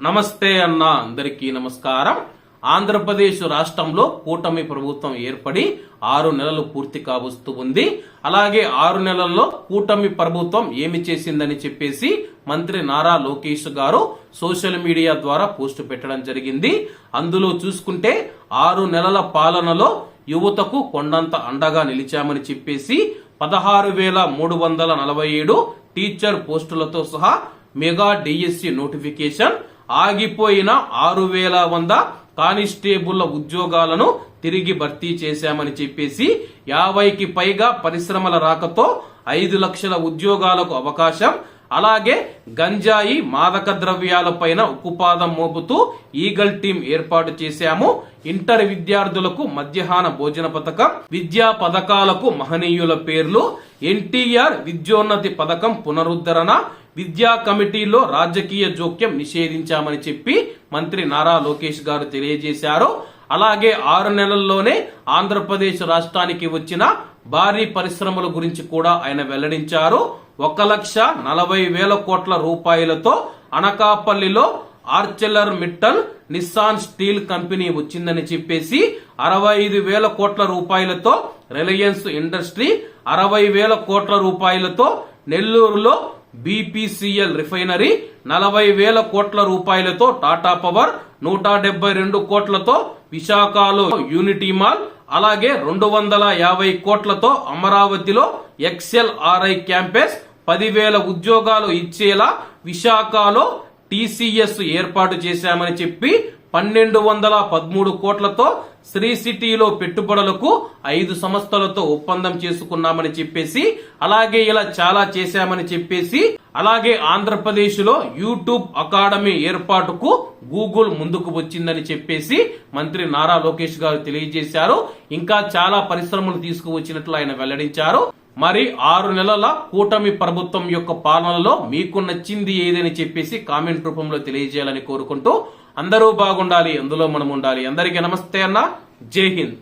నమస్తే అన్న అందరికీ నమస్కారం. ఆంధ్రప్రదేశ్ రాష్ట్రంలో కూటమి ప్రభుత్వం ఏర్పడి ఆరు నెలలు పూర్తి కావస్తూ ఉంది. అలాగే ఆరు నెలల్లో కూటమి ప్రభుత్వం ఏమి చేసిందని చెప్పేసి మంత్రి నారా లోకేష్ గారు సోషల్ మీడియా ద్వారా పోస్టు పెట్టడం జరిగింది. అందులో చూసుకుంటే ఆరు నెలల పాలనలో యువతకు కొండంత అండగా నిలిచామని చెప్పేసి పదహారు వేల మూడు వందల నలభై ఏడు టీచర్ పోస్టులతో సహా మెగా డిఎస్సి నోటిఫికేషన్ ఆగిపోయిన ఆరు వేల వంద కానిస్టేబుల్ల ఉద్యోగాలను తిరిగి భర్తీ చేశామని చెప్పేసి యాభైకి పైగా పరిశ్రమల రాకతో ఐదు లక్షల ఉద్యోగాలకు అవకాశం. అలాగే గంజాయి మాదక ద్రవ్యాలపైన ఉక్కుపాదం మోపుతూ ఈగల్ టీం ఏర్పాటు చేశాము. ఇంటర్ విద్యార్థులకు మధ్యాహ్న భోజన పథకం విద్యా పథకాలకు మహనీయుల పేర్లు ఎన్టీఆర్ విద్యోన్నతి పథకం పునరుద్ధరణ విద్యా కమిటీలో రాజకీయ జోక్యం నిషేధించామని చెప్పి మంత్రి నారా లోకేష్ గారు తెలియజేశారు. అలాగే ఆరు నెలల్లోనే ఆంధ్రప్రదేశ్ రాష్ట్రానికి వచ్చిన భారీ పరిశ్రమల గురించి కూడా ఆయన వెల్లడించారు. ఒక లక్ష నలభై వేల కోట్ల రూపాయలతో అనకాపల్లిలో Arcelor Mittal Nissan steel company వచ్చిందని చెప్పేసి అరవై ఐదు వేల కోట్ల రూపాయలతో రిలయన్స్ ఇండస్ట్రీ అరవై వేల కోట్ల రూపాయలతో నెల్లూరులో బీపీసీఎల్ రిఫైనరీ నలభై వేల కోట్ల రూపాయలతో టాటా పవర్ నూట డెబ్బై రెండు కోట్లతో విశాఖలో యూనిటీ మాల్ అలాగే రెండు వందల యాభై కోట్లతో అమరావతిలో ఎక్స్ఎల్ఆర్ఐ క్యాంపస్ పదివేల ఉద్యోగాలు ఇచ్చేలా విశాఖలో టీసీఎస్ ఏర్పాటు చేశామని చెప్పి పన్నెండు వందల పదమూడు కోట్లతో శ్రీ సిటీలో పెట్టుబడులకు ఐదు సంస్థలతో ఒప్పందం చేసుకున్నామని చెప్పేసి అలాగే ఇలా చాలా చేశామని చెప్పేసి అలాగే ఆంధ్రప్రదేశ్లో యూట్యూబ్ అకాడమీ ఏర్పాటుకు గూగుల్ ముందుకు వచ్చిందని చెప్పేసి మంత్రి నారా లోకేష్ గారు తెలియజేశారు. ఇంకా చాలా పరిశ్రమలు తీసుకువచ్చినట్లు ఆయన వెల్లడించారు. మరి ఆరు నెలల కూటమి ప్రభుత్వం యొక్క పాలనలో మీకు నచ్చింది ఏదని చెప్పేసి కామెంట్ రూపంలో తెలియజేయాలని కోరుకుంటూ అందరూ బాగుండాలి అందులో మనం ఉండాలి అందరికీ నమస్తే అన్న. జై హింద్.